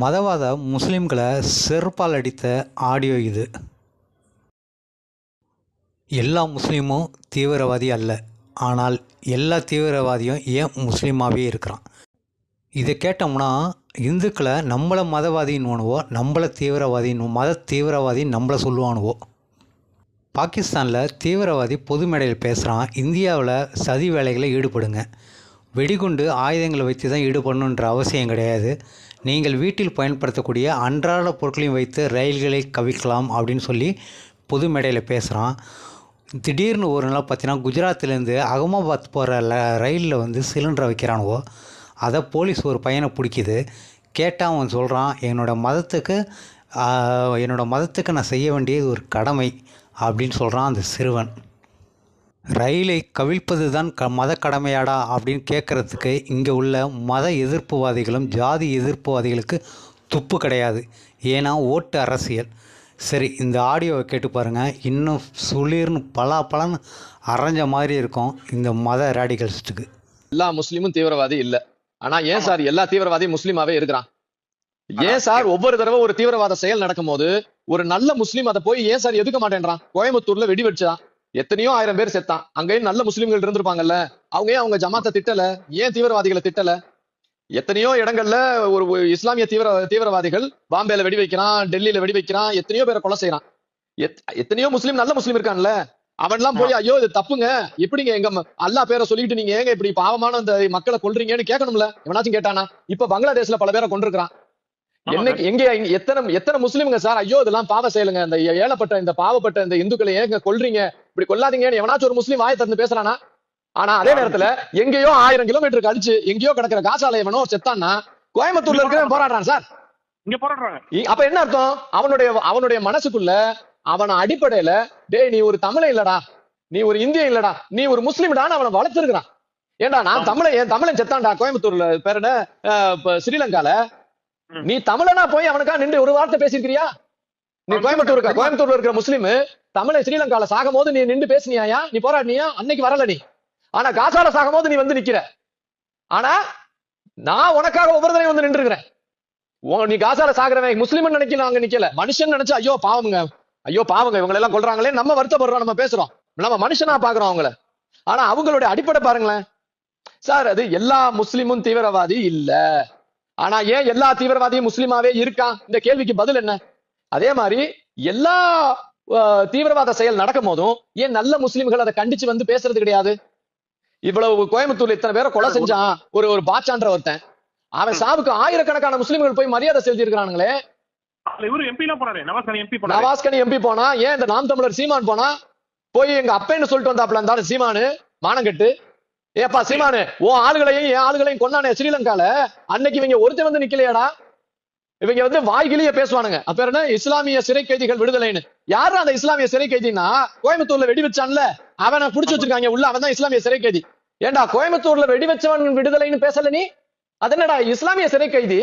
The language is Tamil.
மதவாத முஸ்லிம்களை செருப்பால் அடித்த ஆடியோ இது. எல்லா முஸ்லீமும் தீவிரவாதி அல்ல. ஆனால் எல்லா தீவிரவாதியும் ஏன் முஸ்லீமாகவே இருக்கிறான்? இதை கேட்டோம்னா இந்துக்களை நம்மளை மதவாதின்னுவோ நம்மளை தீவிரவாதின்னு மத தீவிரவாதி நம்மளை சொல்லுவானுவோ. பாகிஸ்தானில் தீவிரவாதி பொது மேடையில் பேசுகிறான் இந்தியாவில் சதி வேலைகளை ஈடுபடுங்க. வெடிகுண்டு ஆயுதங்களை வைத்து தான் ஈடுபடணுன்ற அவசியம் கிடையாது. நீங்கள் வீட்டில் பயன்படுத்தக்கூடிய அன்றாட பொருட்களையும் வைத்து ரயில்களை கவிக்கலாம் அப்படின்னு சொல்லி பொது மேடையில் பேசுகிறான் திடீர்னு ஒரு நாள் பார்த்தீங்கன்னா குஜராத்லேருந்து அகமாபாத் போகிற ல ரயிலில் வந்து சிலிண்டரை வைக்கிறானுவோ அதை போலீஸ் ஒரு பையனை பிடிக்குது. கேட்டால் அவன் சொல்கிறான் என்னோடய மதத்துக்கு என்னோடய மதத்துக்கு நான் செய்ய வேண்டியது ஒரு கடமை அப்படின்னு சொல்கிறான் அந்த சிறுவன். ரயிலை கவிழ்ப்பது தான் க மத கடமையாடா அப்படின்னு கேட்குறதுக்கு இங்கே உள்ள மத எதிர்ப்புவாதிகளும் ஜாதி எதிர்ப்புவாதிகளுக்கு துப்பு கிடையாது. ஏன்னா ஓட்டு அரசியல். சரி இந்த ஆடியோவை கேட்டு பாருங்கள் இன்னும் சுளீர்னு பலா பலன்னு அரைஞ்ச மாதிரி இருக்கும் இந்த மத ரேடிகல்ஸ்ட்டுக்கு எல்லா முஸ்லீமும் தீவிரவாதி இல்ல. ஆனா ஏன் சார் எல்லா தீவிரவாதியும் முஸ்லீமாவே இருக்கிறான்? ஏன் சார் ஒவ்வொரு தடவை ஒரு தீவிரவாத செயல் நடக்கும்போது ஒரு நல்ல முஸ்லீம் அதை போய் ஏன் சார் எதுக்க மாட்டேன்றான்? கோயம்புத்தூர்ல வெடி வச்சான் எத்தனையோ ஆயிரம் பேர் செத்தான். அங்கேயும் நல்ல முஸ்லீம்கள் இருந்திருப்பாங்கல்ல. அவங்க ஏன் அவங்க ஜமாத்தை திட்டல. ஏன் தீவிரவாதிகளை திட்டல? எத்தனையோ இடங்கள்ல ஒரு இஸ்லாமிய தீவிர தீவிரவாதிகள் பாம்பேல வெடி வைக்கிறான் டெல்லியில வெடி வைக்கிறான் எத்தனையோ பேரை கொலை செய்யறான். எத்- எத்தனையோ முஸ்லீம் நல்ல முஸ்லீம் இருக்கான்ல. அவன்லாம் போய் ஐயோ இது தப்புங்க. எப்படிங்க எங்க அல்லாஹ் பேரை சொல்லிட்டு நீங்க ஏங்க இப்படி பாவமான அந்த மக்களை கொல்றீங்கன்னு கேட்கணும்ல? எவனாச்சும் கேட்டானா? இப்ப பங்களாதேஷ்ல பல பேரை கொண்டிருக்கிறான் என்னைக்கு எங்க எத்தனை எத்தனை முஸ்லிம்ங்க சார்? ஐயோ இதெல்லாம் பாவ செயலுங்க. இந்த ஏ- ஏழப்பட்ட இந்த பாவப்பட்ட இந்த இந்துக்களை ஏங்க கொல்றீங்க? இப்படி கொல்லாதீங்கன்னு எவனாச்சும் ஒரு முஸ்லீம் வாயை திறந்து பேசுறானா? ஆனா அதே நேரத்துல எங்கேயோ ஆயிரம் கிலோமீட்டர் கழிச்சு எங்கேயோ கிடக்கிற காசால எவனோ செத்தான்னா கோயம்புத்தூர்ல இருக்கிறவன் போராடுறான் சார். இங்க போராடுறாங்க. அப்ப என்ன அர்த்தம்? அவனுடைய அவனுடைய மனசுக்குள்ள அவன அடிப்படையில டேய் நீ ஒரு தமிழன் இல்லடா. நீ ஒரு இந்தியன் இல்லடா. நீ ஒரு முஸ்லீம்டான்னு அவனை வளர்த்திருக்கிறான். ஏன்டா நான். தமிழன் என் தமிழன் செத்தான்டா கோயம்புத்தூர்ல பேர் என்ன? ஸ்ரீலங்கால. நீ தமிழனா போய் அவனுக்கா நின்று ஒரு வார்த்தை பேசியிருக்கிறியா? நீ கோயம்புத்தூர் சொல்றான். கோயம்புத்தூர்ல இருக்கிற முஸ்லீம் தமிழன் ஸ்ரீலங்கால சாகும் போது நீ நின்று பேசினியாயா? நீ போராடினியா? அன்னைக்கு வரல நீ. ஆனா காசால சாகும் போது நீ வந்து நிக்கிற. ஆனா நான் உனக்காக ஒவ்வொரு தடவையும் வந்து நின்றுக்கிறேன். நீ காசால சாகுறவன் முஸ்லீம் நினைக்க நாங்க நிக்கல. மனுஷன் நினைச்சு ஐயோ பாவங்க ஐயோ பாவங்க இவங்க எல்லாம் கொல்றாங்களே. நம்ம வருத்தப்படுறோம் நம்ம பேசுறோம். நம்ம மனுஷனா பாக்குறோம் அவங்கள. ஆனா அவங்களுடைய அடிப்படை பாருங்களேன். சார் அது எல்லா முஸ்லிமும் தீவிரவாதி இல்ல. ஆனா ஏன் எல்லா தீவிரவாதியும் முஸ்லிமாவே இருக்கான் இந்த கேள்விக்கு பதில் என்ன? அதே மாதிரி எல்லா தீவிரவாத செயல் நடக்கும் போதும் ஏன் நல்ல முஸ்லிம்கள் அதை கண்டிச்சு வந்து பேசுறது கிடையாது? இவ்வளவு கோயம்புத்தூர்ல இத்தனை பேரை கொலை செஞ்சான் ஒரு ஒரு பாச்சான்ற ஒருத்தன். அவன் சாவுக்கு ஆயிரக்கணக்கான முஸ்லிம்கள் போய் மரியாதை செலுத்திருக்கிறானுங்களே இவரு எம்பி போனாரு நவாஸ்கனி எம்பி போனா ஏன் இந்த நாம் தமிழர் சீமான் போனா? போய் எங்க அப்பேன்னு சொல்லிட்டு வந்தாப்ல இருந்தாலும் சீமானு மானங்கட்டு ஏப்பா சீமானு உன் ஆளுகளையும் என் ஆளுகளையும் கொண்டானே ஸ்ரீலங்கால? அன்னைக்கு இவங்க ஒருத்தன் வந்து நிக்கலையாடா? இவங்க வந்து வாய்கிலேயே பேசுவானுங்க. அப்ப என்ன? இஸ்லாமிய சிறை கைதிகள் விடுதலைன்னு. யாரு அந்த இஸ்லாமிய சிறை கைதினா கோயம்புத்தூர்ல வெடி வச்சான்ல. அவனை புடிச்சு வச்சிருக்காங்க. உள்ள அவன் தான் இஸ்லாமிய சிறை கைதி ஏன்டா கோயம்புத்தூர்ல வெடி வச்சவன் விடுதலைன்னு பேசல நீ? அது என்னடா இஸ்லாமிய சிறை கைதி